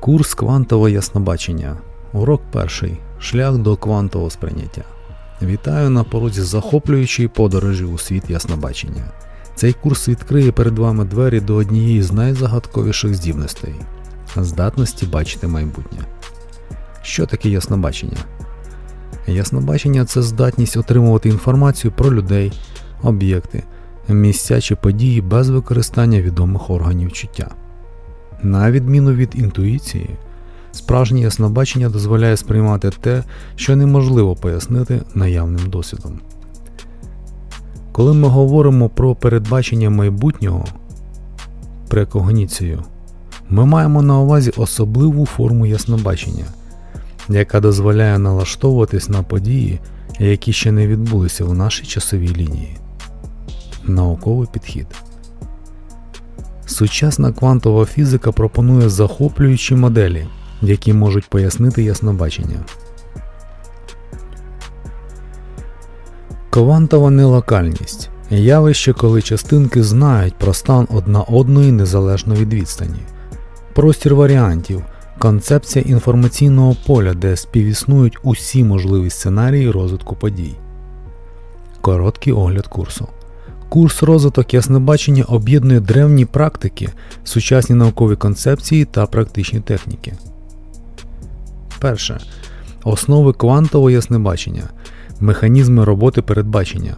Курс квантове яснобачення. Урок перший. Шлях до квантового сприйняття. Вітаю на порозі захоплюючої подорожі у світ яснобачення. Цей курс відкриє перед вами двері до однієї з найзагадковіших здібностей здатності бачити майбутнє. Що таке яснобачення? Яснобачення це здатність отримувати інформацію про людей, об'єкти, місця чи події без використання відомих органів чуття. На відміну від інтуїції, справжнє яснобачення дозволяє сприймати те, що неможливо пояснити наявним досвідом. Коли ми говоримо про передбачення майбутнього, прекогніцію, ми маємо на увазі особливу форму яснобачення, яка дозволяє налаштовуватись на події, які ще не відбулися в нашій часовій лінії. Науковий підхід. Сучасна квантова фізика пропонує захоплюючі моделі, які можуть пояснити яснобачення. Квантова нелокальність явище, коли частинки знають про стан одна одної незалежно від відстані. Простір варіантів концепція інформаційного поля, де співіснують усі можливі сценарії розвитку подій. Короткий огляд курсу. Курс розвиток яснобачення об'єднує древні практики, сучасні наукові концепції та практичні техніки. Перше. Основи квантового яснобачення. Механізми роботи передбачення.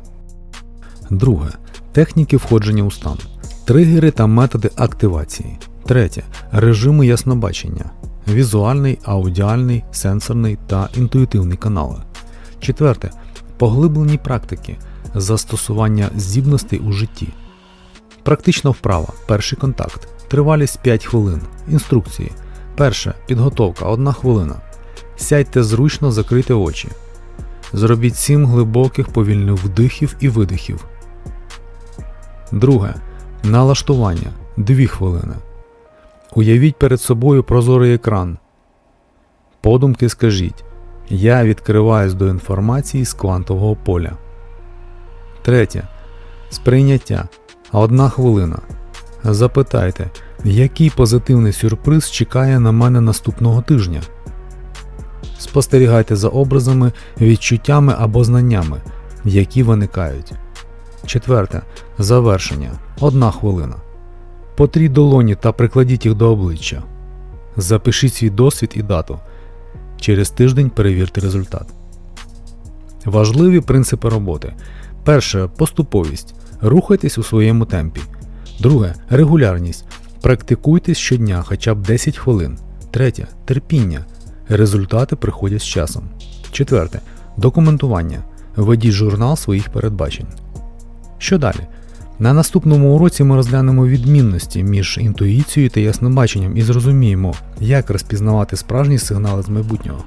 Друге. Техніки входження у стан. Тригери та методи активації. Третє. Режими яснобачення. Візуальний, аудіальний, сенсорний та інтуїтивний канали. Четверте. Поглиблені практики. Застосування здібностей у житті. Практична вправа. Перший контакт. Тривалість 5 хвилин. Інструкції. Перше. Підготовка 1 хвилина. Сядьте зручно, закрийте очі. Зробіть 7 глибоких повільних вдихів і видихів. Друге. Налаштування 2 хвилини. Уявіть перед собою прозорий екран. Подумки скажіть. Я відкриваюсь до інформації з квантового поля. Третє. Сприйняття. Одна хвилина. Запитайте, який позитивний сюрприз чекає на мене наступного тижня. Спостерігайте за образами, відчуттями або знаннями, які виникають. Четверте. Завершення. Одна хвилина. Потріть долоні та прикладіть їх до обличчя. Запишіть свій досвід і дату. Через тиждень перевірте результат. Важливі принципи роботи. Перше поступовість. Рухайтесь у своєму темпі. Друге регулярність. Практикуйтесь щодня хоча б 10 хвилин. Третє терпіння. Результати приходять з часом. Четверте документування. Ведіть журнал своїх передбачень. Що далі? На наступному уроці ми розглянемо відмінності між інтуїцією та яснобаченням і зрозуміємо, як розпізнавати справжні сигнали з майбутнього.